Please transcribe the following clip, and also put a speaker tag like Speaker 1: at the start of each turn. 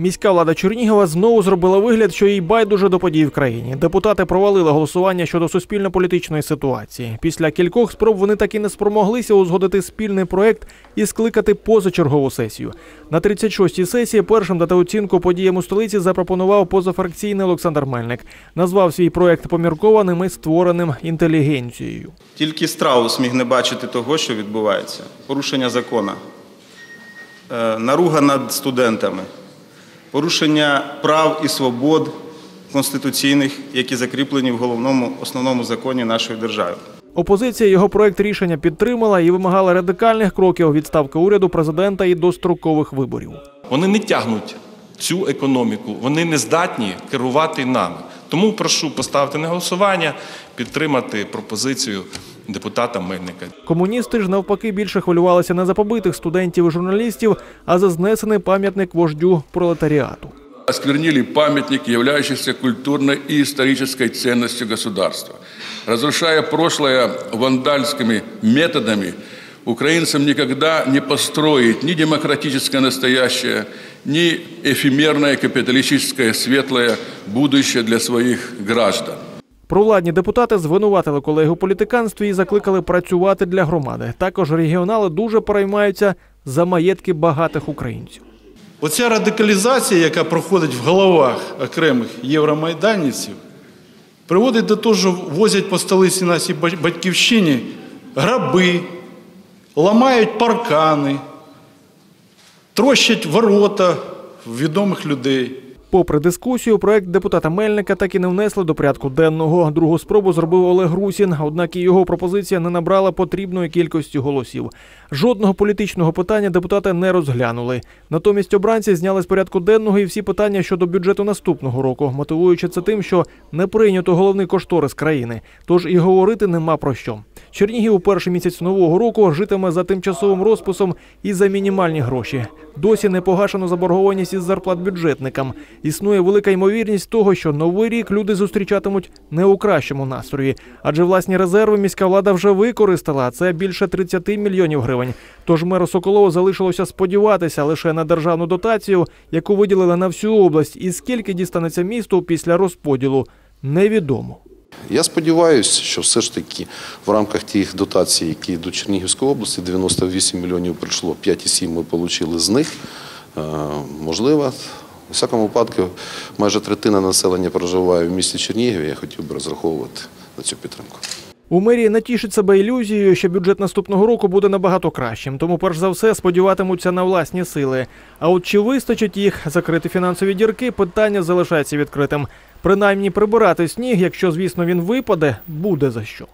Speaker 1: Міська влада Чернігова знову зробила вигляд, що їй байдуже до подій в країні. Депутати провалили голосування щодо суспільно-політичної ситуації. Після кількох спроб вони таки не спромоглися узгодити спільний проект і скликати позачергову сесію. На 36-й сесії першим дати оцінку подіям у столиці запропонував позафракційний Олександр Мельник. Назвав свій проект поміркованим і створеним інтелігенцією.
Speaker 2: Тільки страус міг не бачити того, що відбувається. Порушення закону, е, наруга над студентами, порушення прав і свобод конституційних, які закріплені в головному основному законі нашої держави.
Speaker 1: Опозиція його проект рішення підтримала і вимагала радикальних кроків відставки уряду президента і дострокових виборів.
Speaker 3: Вони не тягнуть цю економіку, вони не здатні керувати нами. Тому прошу поставити на голосування, підтримати пропозицію депутата Мельника.
Speaker 1: Комуністи ж навпаки більше хвилювалися не за побитих студентів і журналістів, а за знесений пам'ятник вождю пролетаріату.
Speaker 4: осквернили памятник, являющийся культурной и исторической ценностью государства. Разрушая прошлое вандальскими методами, украинцам никогда не построить ни демократическое настоящее, ни эфемерное капиталистическое светлое будущее для своих граждан.
Speaker 1: Провладні депутати звинуватили колегу у політиканстві і закликали працювати для громади. Також регіонали дуже переймаються за маєтки багатих українців.
Speaker 5: Оця радикалізація, яка проходить в головах окремих євромайданівців, приводить до того, що возять по столиці нашій батьківщині граби, ламають паркани, трощать ворота відомих людей.
Speaker 1: Попри дискусію, проект депутата Мельника так і не внесли до порядку денного. Другу спробу зробив Олег Русін, однак і його пропозиція не набрала потрібної кількості голосів. Жодного політичного питання депутати не розглянули. Натомість обранці зняли з порядку денного і всі питання щодо бюджету наступного року, мотивуючи це тим, що не прийнято головний кошторис країни. Тож і говорити нема про що. Чернігів у перший місяць нового року житиме за тимчасовим розписом і за мінімальні гроші. Досі не погашено заборгованість із зарплат бюджетникам. Існує велика ймовірність того, що новий рік люди зустрічатимуть не у кращому настрої, адже власні резерви міська влада вже використала. Це більше 30 мільйонів гривень. Тож меру Соколову залишилося сподіватися лише на державну дотацію, яку виділили на всю область, і скільки дістанеться місту після розподілу, невідомо.
Speaker 6: Я сподіваюся, що все ж таки в рамках тих дотацій, які до Чернігівської області, 98 мільйонів прийшло, 5,7 ми отримали з них. Е, Можливо, у всякому випадку, майже третина населення проживає в місті Чернігів. Я хотів би розраховувати на цю підтримку.
Speaker 1: У мерії натішить себе ілюзією, що бюджет наступного року буде набагато кращим, тому перш за все сподіватимуться на власні сили. А от чи вистачить їх закрити фінансові дірки, питання залишається відкритим. Принаймні прибирати сніг, якщо звісно він випаде, буде за що.